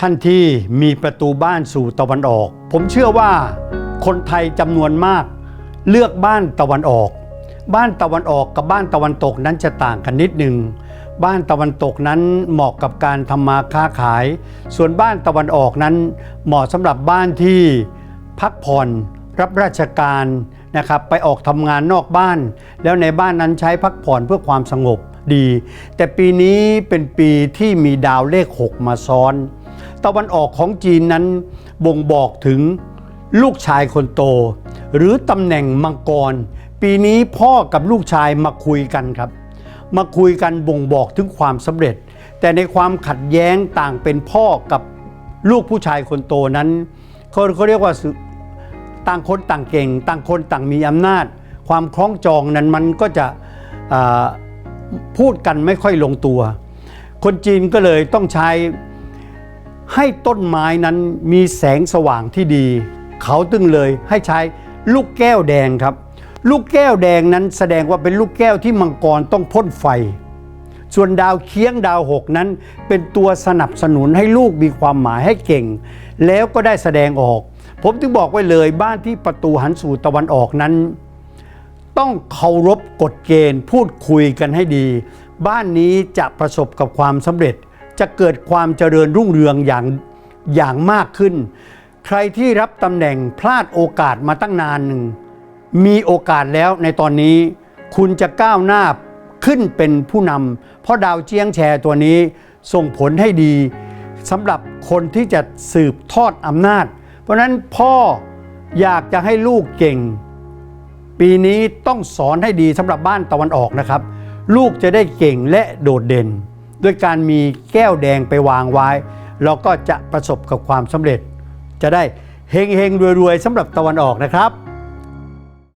ท่านที่มีประตูบ้านสู่ตะวันออก ผมเชื่อว่าคนไทยจำนวนมาก เลือกบ้านตะวันออก บ้านตะวันออกกับบ้านตะวันตกนั้นจะต่างกันนิดหนึ่งบ้านตะวันตกนั้นเหมาะกับการทำมาค้าขาย ส่วนบ้านตะวันออกนั้น เหมาะสำหรับบ้านที่พักผ่อนรับราชการนะครับไปออกทำงานนอกบ้าน แล้วในบ้านนั้นใช้พักผ่อนเพื่อความสงบดี แต่ปีนี้เป็นปีที่มีดาวเลข 6 มาซ้อน ตะวันออกของจีนนั้น บ่งบอกถึงลูกชายคนโต หรือตำแหน่งมังกร ปีนี้พ่อกับลูกชายมาคุยกันครับ มาคุยกันบ่งบอกถึงความสำเร็จ แต่ในความขัดแย้งต่างเป็นพ่อกับลูกผู้ชายคนโตนั้นเขาเขาเรียกว่าต่างคนต่างเก่ง ต่างคนต่างมีอำนาจ ความคล้องจองนั้นมันก็จะพูดกันไม่ค่อยลงตัว คนจีนก็เลยต้องใช้ ให้ต้นไม้นั้นมีแสงสว่างที่ดี เขาตึงเลยให้ใช้ลูกแก้วแดงครับ ลูกแก้วแดงนั้นแสดงว่าเป็นลูกแก้วที่มังกรต้องพ่นไฟ ส่วนดาวเคียงดาวหกนั้น เป็นตัวสนับสนุนให้ลูกมีความหมายให้เก่ง แล้วก็ได้แสดงออก ผมถึงบอกไว้เลยบ้านที่ประตูหันสู่ตะวันออกนั้น ต้องเคารพกฎเกณฑ์ พูดคุยกันให้ดี บ้านนี้จะประสบกับความสำเร็จ จะเกิดความเจริญรุ่งเรืองอย่างอย่างมากขึ้น ใครที่รับตำแหน่งพลาดโอกาสมาตั้งนานหนึ่ง มีโอกาสแล้วในตอนนี้คุณจะก้าวหน้าขึ้นเป็นผู้นำเพราะดาวเจียงแชร์ตัวนี้ส่งผลให้ดีสำหรับคนที่จะสืบทอดอำนาจ เพราะฉะนั้นพ่ออยากจะให้ลูกเก่ง ปีนี้ต้องสอนให้ดีสำหรับบ้านตะวันออกนะครับ ลูกจะได้เก่งและโดดเด่น ด้วยการมีแก้วแดงไปวางไว้ เราก็จะประสบกับความสำเร็จ จะได้เฮงเฮงๆรวยๆสำหรับตะวันออกนะครับ